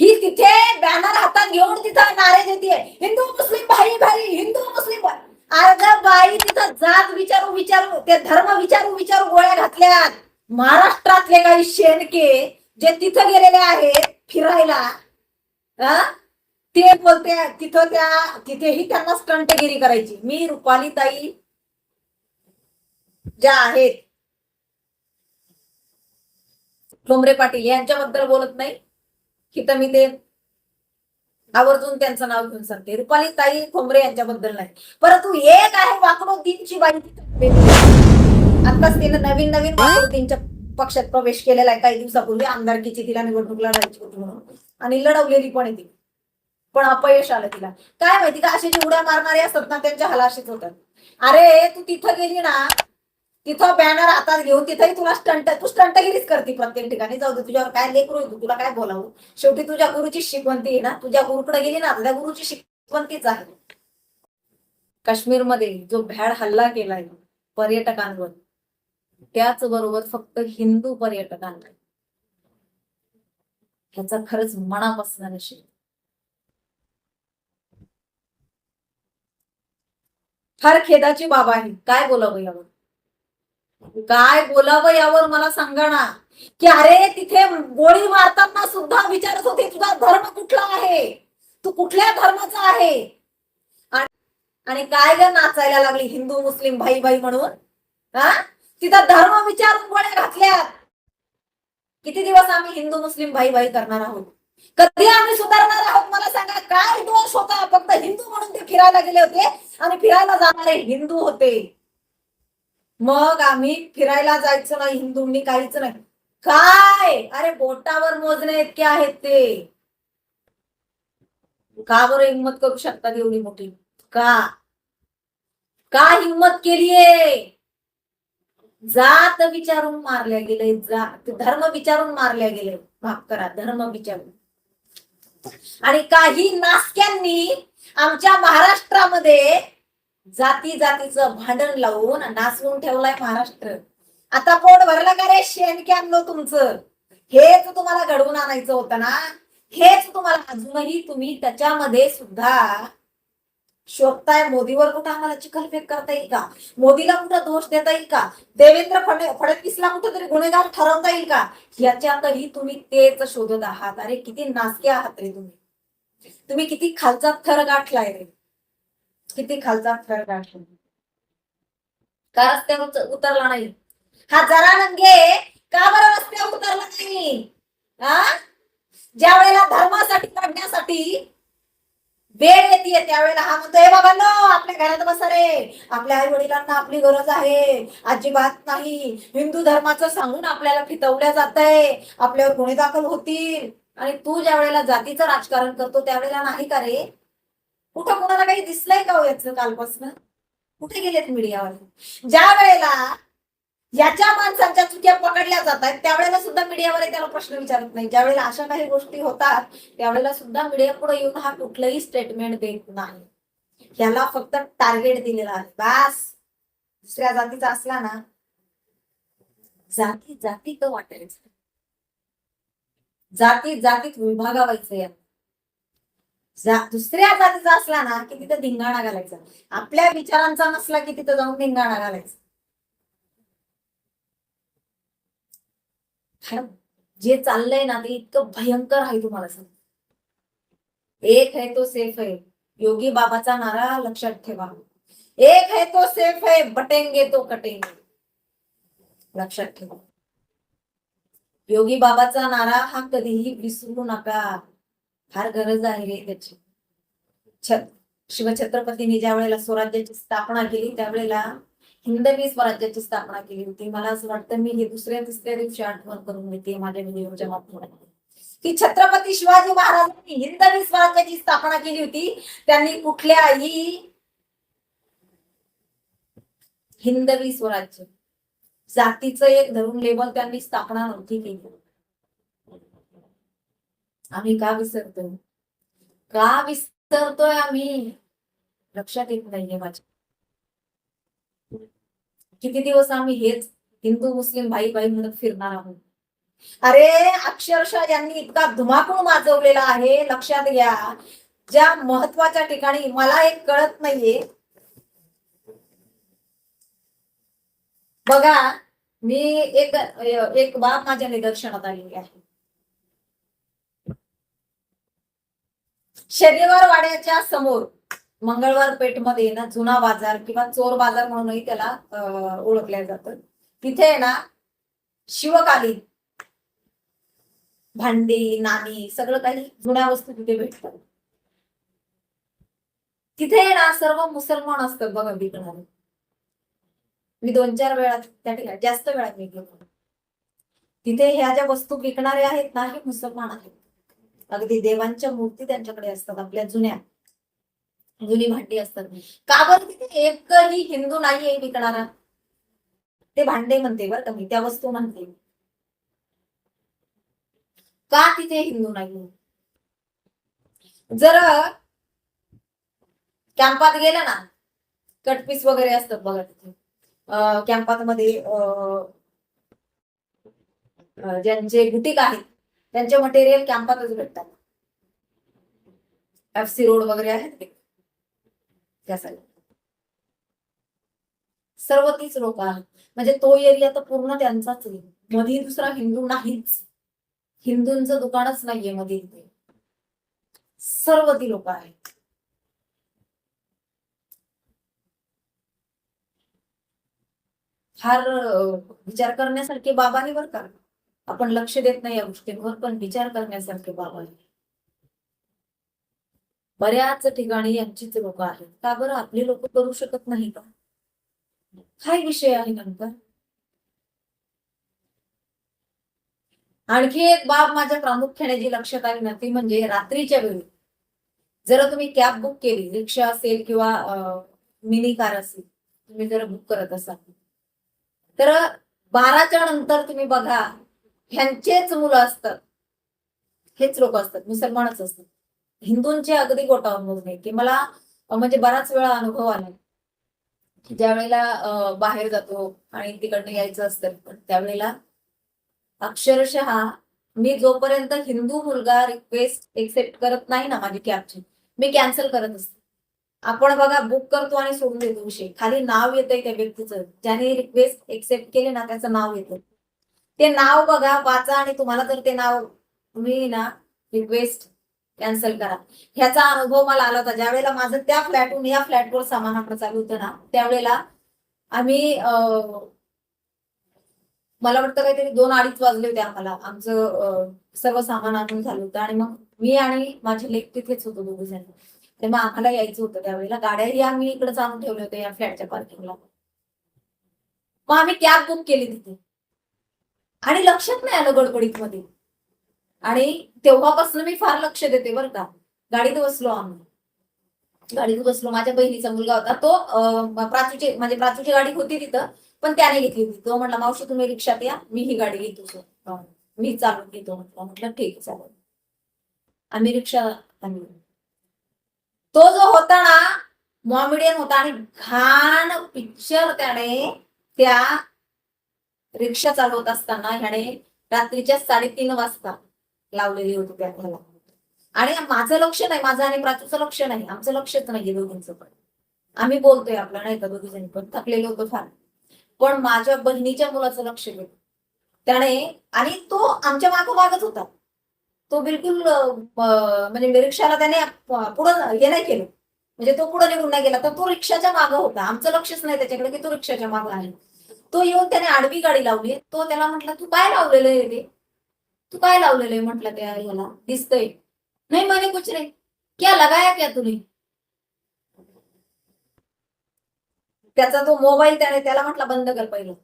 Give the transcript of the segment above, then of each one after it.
ही तिथे बॅनर हातात घेऊन तिथं नारे देते हिंदू मुस्लिम भाई भाई हिंदू मुस्लिम. अर्ध बाई तिथं जात विचारू विचारू ते धर्म विचारू विचारू गोळ्या घातल्यात. महाराष्ट्रातले काही शेणके जे तिथं गेलेले आहेत फिरायला हा? ते बोलते तिथं त्या तिथेही त्यांना स्टंटगिरी करायची. मी रुपाली ताई ज्या आहेत ठोंबरे पाटील यांच्याबद्दल बोलत नाही. की तर मी ते आवर्जून त्यांचं नाव घेऊन सांगते. रुपाली ताई खोंबरे यांच्याबद्दल नाही. परंतु एक आहे वाकणोदीनची बाई आताच तिने नवीन नवीन वाकणोदीनच्या पक्षात प्रवेश केलेला आहे. काही दिवसापूर्वी आमदारकीची तिला निवडणूक लढायची होती म्हणून. आणि लढवलेली पण आहे ती. पण अपयश आलं तिला. काय माहिती का? असे जे उड्या मारणारे असतात ना त्यांच्या हलाशीच होतात. अरे तू तिथं गेली ना तिथं बॅनर हातात घेऊन तिथंही तुला स्टंट तू स्टंटगिरीच करते प्रत्येक ठिकाणी. जाऊ दे तुझ्यावर काय लेकरू होईल तू तुला काय बोलावं? शेवटी तुझ्या गुरुची शिकवंती आहे ना. तुझ्या गुरुकडे गेली ना तुझ्या गुरुची शिकवंतीच आहे. काश्मीरमध्ये जो भ्याड हल्ला केलाय पर्यटकांवर त्याच बरोबर फक्त हिंदू पर्यटकांवर ह्याचा खरंच मनापासून नशीब. फार खेदाची बाब आहे. काय बोलावं यावर? काय बोलावं यावर मला सांगा ना. की अरे तिथे गोळी मारताना सुद्धा विचारत होते तुझा धर्म कुठला आहे? तू कुठल्या धर्माचा आहे? आणि- काय ग नाचायला लागली हिंदू मुस्लिम भाई भाई म्हणून? हा? तिथं धर्म विचारून गोळ्या घातल्यात. किती दिवस आम्ही हिंदू मुस्लिम भाई भाई करणार आहोत? कधी आम्ही सुधारणार आहोत मला सांगा. काय दोष होता? फक्त हिंदू म्हणून ते फिरायला गेले होते आणि फिरायला जाणारे हिंदू होते. मग आम्ही फिरायला जायचं नाही हिंदूंनी काहीच नाही. काय? अरे बोटावर मोजणे इतके आहेत ते. का बरं हिंमत करू शकतात एवढी मोठी? का? का हिंमत केलीये जात विचारून मारल्या गेले जात धर्म विचारून मारल्या गेले. भाग करा धर्म विचारून. आणि काही नासक्यांनी आमच्या महाराष्ट्रामध्ये जाती जातीचं भांडण लावून नाचवून ठेवलाय महाराष्ट्र. आता पोट भरलं का रे शेणक्यांनो तुमचं? हेच तुम्हाला घडवून आणायचं होतं ना? हेच तुम्हाला अजूनही तुम्ही त्याच्यामध्ये सुद्धा शोधताय. मोदीवर कुठं आम्हाला चिखलफेक करता येईल का? मोदीला कुठं दोष देता येईल का? देवेंद्र फडणे फडणवीसला कुठं तरी गुन्हेगार ठरवता येईल का? याच्यातही तुम्ही तेच शोधत आहात. अरे किती नासके आहात रे तुम्ही. तुम्ही किती खालचा थर गाठलाय रे. किती खालचा का रस्त्यावर उतरला नाही? हा जरा नंगे का बरं रस्त्यावर उतरला नाही? हा ज्या वेळेला धर्मासाठी लढण्यासाठी वेळ येते त्यावेळेला हा म्हणतो हे बाबांनो आपल्या घरात बसा रे. आपल्या आई वडिलांना आपली गरज आहे. अजिबात नाही. हिंदू धर्माचं सांगून आपल्याला फितवल्या जात आहे आपल्यावर गुन्हे दाखल होतील. आणि तू ज्या वेळेला जातीचं राजकारण करतो त्यावेळेला नाही का रे? कुठं कोणाला काही दिसलंय का हो याचं कालपासून? कुठे गेलेत मीडियावाले? ज्या वेळेला याच्या माणसांच्या चुक्या पकडल्या जात आहेत त्यावेळेला सुद्धा मीडियावर त्याला प्रश्न विचारत नाही. ज्या वेळेला अशा काही गोष्टी होतात त्यावेळेला सुद्धा मीडिया पुढे येऊन हा कुठलंही स्टेटमेंट देत नाही. याला फक्त टार्गेट दिलेला आहे. बास! दुसऱ्या जातीचा असला ना जाती जाती तर वाटायचं. जाती जातीत विभागावायचं या जा- दुसऱ्या जातीचा असला ना की तिथं धिंगाणा घालायचा. आपल्या विचारांचा नसला की तिथं जाऊन धिंगाणा घालायचा. जे चाललंय ना ते इतकं भयंकर आहे तुम्हाला सांग. एक है तो सेफ है योगी बाबाचा नारा लक्षात ठेवा. एक है तो सेफ है बटेंगे तो कटेंगे. लक्षात ठेवा. योगी बाबाचा नारा हा कधीही विसरू नका. फार गरज आहे रे त्याची. छ- शिवछत्रपतींनी ज्या वेळेला स्वराज्याची स्थापना केली त्यावेळेला हिंदवी स्वराज्याची स्थापना केली होती. मला असं वाटतं मी हे दुसऱ्या तिसऱ्या दिवशी आठवण करून घेते माझ्या व्हिडिओच्या माध्यमातून. की छत्रपती शिवाजी महाराजांनी हिंदवी स्वराज्याची स्थापना केली होती. त्यांनी कुठल्याही हिंदवी स्वराज्य जातीचं एक धरून लेबल त्यांनी स्थापना नव्हती केली. आम्ही का विसरतोय? का विसरतोय आम्ही? लक्षात येत नाहीये माझ्या. किती दिवस आम्ही हेच हिंदू मुस्लिम भाई भाई म्हणत फिरणार आहोत? अरे अक्षरशः यांनी इतका धुमाकूळ माजवलेला आहे. लक्षात घ्या. ज्या महत्त्वाच्या ठिकाणी मला एक कळत नाहीये. बघा मी एक एक बाब माझ्या निदर्शनात आलेली आहे. शनिवार वाड्याच्या समोर मंगळवार पेठमध्ये ना जुना बाजार किंवा चोर बाजार म्हणूनही त्याला ओळखल्या जातं तिथे आहे ना शिवकालीन भांडी नाणी सगळं काही जुन्या वस्तू तिथे भेटतात. तिथे ना सर्व मुसलमान असतात बघा विकणारे मी दोन चार वेळा त्या ठिकाणी जास्त वेळा मी तिथे ह्या ज्या वस्तू विकणारे आहेत ना हे मुसलमान आहेत. अगदी देवांच्या मूर्ती त्यांच्याकडे असतात आपल्या जुन्या. जुनी भांडी असतात. का बरं तिथे एकही हिंदू नाहीये विकणारा? ते भांडे म्हणते बरं का मी त्या वस्तू म्हणते. का तिथे हिंदू नाही जर कॅम्पात गेलं ना कटपीस वगैरे असतात बघा तिथे. कॅम्पात मध्ये अं, ज्यांचे बुटीक आहेत त्यांचे मटेरियल कॅम्पातच भेटतात. एफ सी रोड वगैरे आहेत ते. त्या सर्व तीच लोक आहेत. म्हणजे तो एरिया तर पूर्ण त्यांचाच आहे. मधी दुसरा हिंदू नाहीच. हिंदूंचं दुकानच नाहीये मधी इथे. सर्व ती लोक आहेत. फार विचार करण्यासारखे बाबा हे बरं का? आपण लक्ष देत नाही या गोष्टींवर पण विचार करण्यासारखे बाब आहे बऱ्याच ठिकाणी यांचीच लोक आहेत. का बरं? आपली लोक करू शकत नाही का? काय विषय आहे नंतर. आणखी एक बाब माझ्या प्रामुख्याने जी लक्षात आली ना ती म्हणजे रात्रीच्या वेळी. जर तुम्ही कॅब बुक केली रिक्षा असेल किंवा मिनी कार असेल तुम्ही जर बुक करत असाल. तर बाराच्या नंतर तुम्ही बघा ह्यांचेच मुलं असतात. हेच लोक असतात मुसलमानच असतात. हिंदूंचे अगदी गोटावर मोज नाही की मला म्हणजे बराच वेळा अनुभव आला. ज्या वेळेला बाहेर जातो आणि तिकडनं यायचं असतं पण त्यावेळेला अक्षरशः मी जोपर्यंत हिंदू मुलगा रिक्वेस्ट एक्सेप्ट करत नाही ना माझी कॅबची मी कॅन्सल करत असते. आपण बघा बुक करतो आणि सोडून देतो विषय. खाली नाव येतंय त्या व्यक्तीचं. ज्याने रिक्वेस्ट एक्सेप्ट केले ना त्याचं नाव येतं. ते नाव बघा वाचा आणि तुम्हाला जर ते नाव तुम्ही ना रिक्वेस्ट कॅन्सल करा. ह्याचा अनुभव मला आला होता. ज्यावेळेला माझं त्या फ्लॅटहून या फ्लॅटवर सामान आणणं चालू होतं ना त्यावेळेला आम्ही मला वाटतं काहीतरी दोन अडीच वाजले होते आम्हाला. आमचं सर्व सामान आणून झालं होतं आणि मग मी आणि माझे लेख तिथेच होतो दोघे जण. तेव्हा आम्हाला यायचं होतं त्यावेळेला. गाड्याही आम्ही इकडे आणून ठेवले होते या फ्लॅटच्या पार्किंगला मग आम्ही कॅब बुक केली तिथे. आणि लक्षात नाही आलं गडबडीत मध्ये आणि तेव्हापासून मी फार लक्ष देते बरं का. गाडीत बसलो आम्ही. गाडीत बसलो. माझ्या बहिणीचा मुलगा होता. तो प्राचूची म्हणजे प्राचूची गाडी होती तिथं पण त्याने घेतली होती. तो म्हटला मावशी तुम्ही रिक्षात या. मी ही गाडी घेतो मी चालून घेतो म्हटलं. म्हटलं ठीक चालेल. आम्ही रिक्षा आम्ही. तो जो होता ना मॉमिडियन होता आणि घाण पिक्चर त्याने त्या रिक्षा चालवत असताना ह्याने रात्रीच्या साडेतीन वाजता लावलेली होती त्या घराला. आणि माझं लक्ष नाही माझं आणि प्राचूचं लक्ष नाही आमचं लक्षच नाहीये दोघींचं पण. आम्ही बोलतोय आपलं नाही का दोघी जणी पण. थकलेलो होतो फार. पण माझ्या बहिणीच्या मुलाचं लक्ष गेलं. त्याने आणि तो आमच्या मागोमागच होता. तो बिलकुल म्हणजे रिक्षाला त्याने पुढं हे नाही केलं. म्हणजे तो पुढे निघून नाही गेला. तर तो रिक्षाच्या मागं होता. आमचं लक्षच नाही त्याच्याकडे की तो रिक्षाच्या मागं आहे. तो येऊन त्याने आडवी गाडी लावली. तो त्याला म्हटला तू काय लावलेलं आहे ते तू काय लावलेलं आहे? म्हटलं त्या याला दिसतंय. नाही म्हणे कुछ रे क्या लगाया क्या तुम्ही? त्याचा तो मोबाईल त्याने त्याला म्हटला बंद कर पहिलं.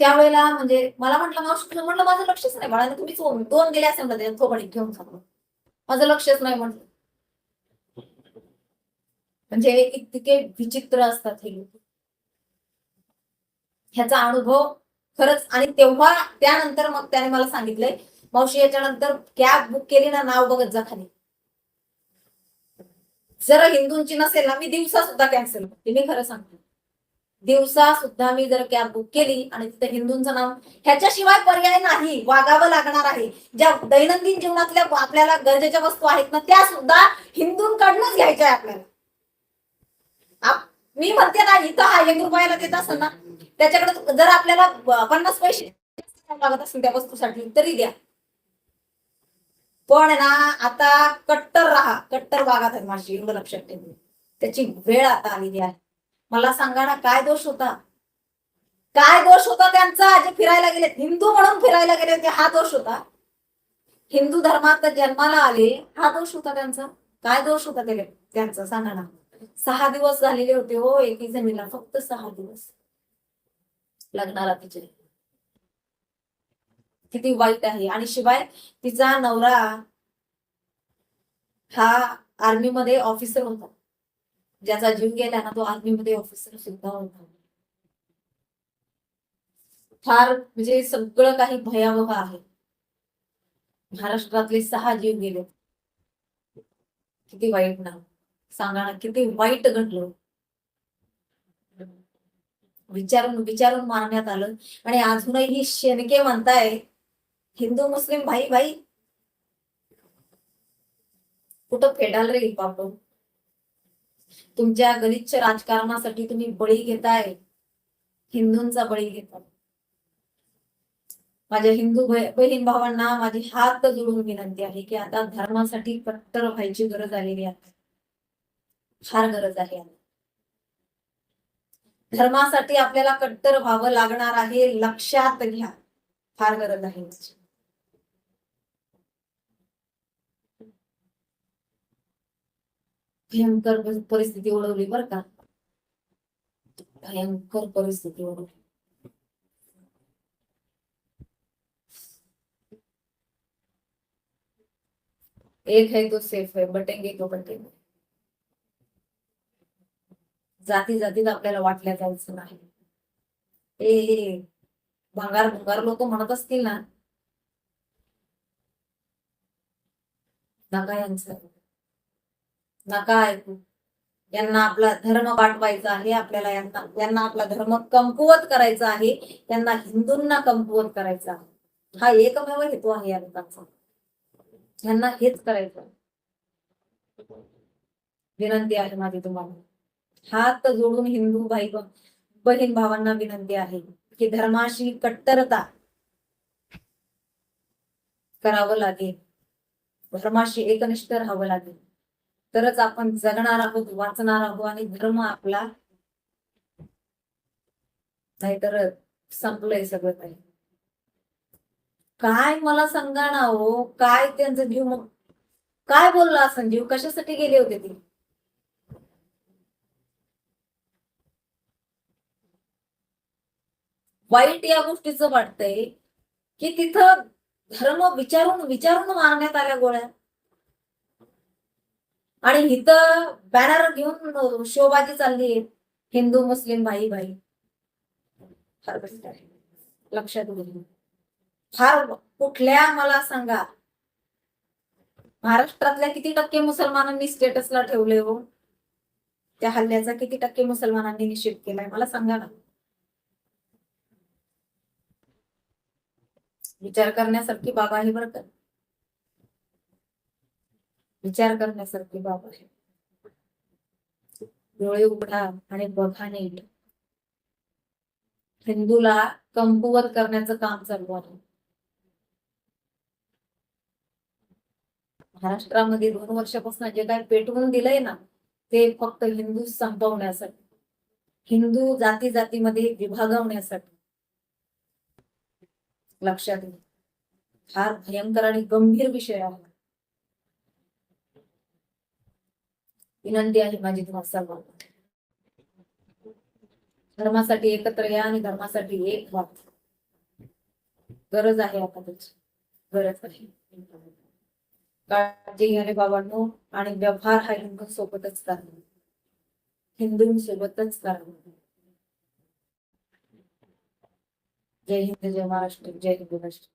त्यावेळेला म्हणजे मला म्हटलं मावशी तुझं म्हटलं माझं लक्षच नाही. बाळाने तुम्ही दोन दोन गेले असेल ना त्याच्यात थोबडीत घेऊन सांगतो माझं लक्षच नाही म्हटलं. म्हणजे इतके विचित्र असतात हे लोक. ह्याचा अनुभव खरंच आणि तेव्हा त्यानंतर मग त्याने मला सांगितलंय मावशी याच्यानंतर कॅब बुक केली ना नाव बघत जा खाली. जर हिंदूंची नसेल ना मी दिवसा सुद्धा कॅन्सल करते मी खरं सांगते. दिवसा सुद्धा मी जर कॅब बुक केली आणि तिथे हिंदूंचं नाव ह्याच्याशिवाय पर्याय नाही वागावं लागणार आहे. ज्या दैनंदिन जीवनातल्या आपल्याला गरजेच्या वस्तू आहेत ना त्या सुद्धा हिंदूंकडनंच घ्यायच्या आहे आपल्याला. मी म्हणते ना इथं हा एक रुपयाला देत असेल ना त्याच्याकडे जर आपल्याला पन्नास पैसे लागत असतील त्या वस्तूसाठी तरी द्या. पण ना आता कट्टर राहा. कट्टर वागा माझी एवढं लक्षात ठेवून त्याची वेळ आता आलेली आहे. मला सांगा ना काय दोष होता? काय दोष होता त्यांचा? जे फिरायला गेले हिंदू म्हणून फिरायला गेले होते हा दोष होता. हिंदू धर्मात जन्माला आले हा दोष होता त्यांचा. काय दोष होता त्याला? त्यांचा सांगा ना. सहा दिवस झालेले होते हो एकी जमीनला फक्त सहा दिवस. लग्नाला तिचे. किती वाईट आहे. आणि शिवाय तिचा नवरा हा आर्मी मध्ये ऑफिसर होता. ज्याचा जीव गेला ना तो आर्मी मध्ये ऑफिसर सुद्धा होता. फार म्हणजे सगळं काही भयावह आहे. महाराष्ट्रातले सहा जीव गेले. किती वाईट ना सांगा ना किती वाईट घडलं. विचारून विचारून मारण्यात आलं. आणि अजूनही शेनके म्हणताय हिंदू मुस्लिम भाई भाई. कुठं फेडाल रे बाप? तुमच्या गलिच्छ राजकारणासाठी तुम्ही बळी घेताय. हिंदूंचा बळी घेताय. माझ्या हिंदू बहीण भावांना माझी हात जोडून विनंती आहे की आता धर्मासाठी कट्टर व्हायची गरज आलेली आहे. फार गरज आहे. आता. धर्मासाठी आपल्याला कट्टर व्हावं लागणार आहे, लक्षात घ्या. फार गरज याची. भयंकर परि- परिस्थिती ओढवली बर का. भयंकर परिस्थिती ओढवली. एक है तो सेफ़ है बटेंगे तो बटेंगे. जाती जातीत आपल्याला वाटल्या जायचं नाही. ए हे भंगार भंगार लोक म्हणत असतील ना नका यांचं. नका ऐकू. यांना आपला धर्म वाटवायचा आहे आपल्याला यांना यांना आपला धर्म कमकुवत करायचा आहे त्यांना हिंदूंना कमकुवत करायचा आहे. हा एकमेव हेतू आहे या लोकांचा यांना हेच करायचं विनंती आहे माझी तुम्हाला. हात जोडून हिंदू भाई बहीण भावांना विनंती आहे की धर्माशी कट्टरता करावं लागेल. धर्माशी एकनिष्ठ राहावं लागेल. तरच आपण जगणार आहोत वाचणार आहोत आणि धर्म आपला नाहीतर संपलंय सगळं काही. काय मला सांगा ना हो काय त्यांचं जीव मग काय बोलला संजीव कशासाठी गेले होते ते? वाईट या गोष्टीचं वाटतंय की तिथं धर्म विचारून विचारून मारण्यात आल्या गोळ्या. आणि इथं बॅनर घेऊन शोबाजी चालली हिंदू मुस्लिम भाई भाई. फार बेस्ट आहे. लक्षात घेऊन फार कुठल्या मला सांगा. महाराष्ट्रातल्या किती टक्के मुसलमानांनी स्टेटसला ठेवले हो? त्या हल्ल्याचा किती टक्के मुसलमानांनी निषेध केलाय? मला सांगा ना. विचार करण्यासारखी बाब आहे बरं का. विचार करण्यासारखी बाब आहे. डोळे उघडा आणि बघा नीट. हिंदूला कमकुवत करण्याचं काम चालू आहे. महाराष्ट्रामध्ये दोन वर्षापासून जे काय पेटवून दिलंय ना ते फक्त हिंदू संपवण्यासाठी. हिंदू जाती जातीमध्ये विभागवण्यासाठी. लक्षात घ्या फार भयंकर आणि गंभीर विषय आहे. विनंती आहे माझी तुम्हाला सर्वांना. धर्मासाठी एकत्र या आणि धर्मासाठी एक व्हा. गरज आहे आता त्याची गरज आहे. काळजी घ्याने बाबांनो आणि व्यवहार हा हिंदू सोबतच करा. हिंदूंसोबतच करा. जय हिंद जय महाराष्ट्र जय हिंद महाराष्ट्र.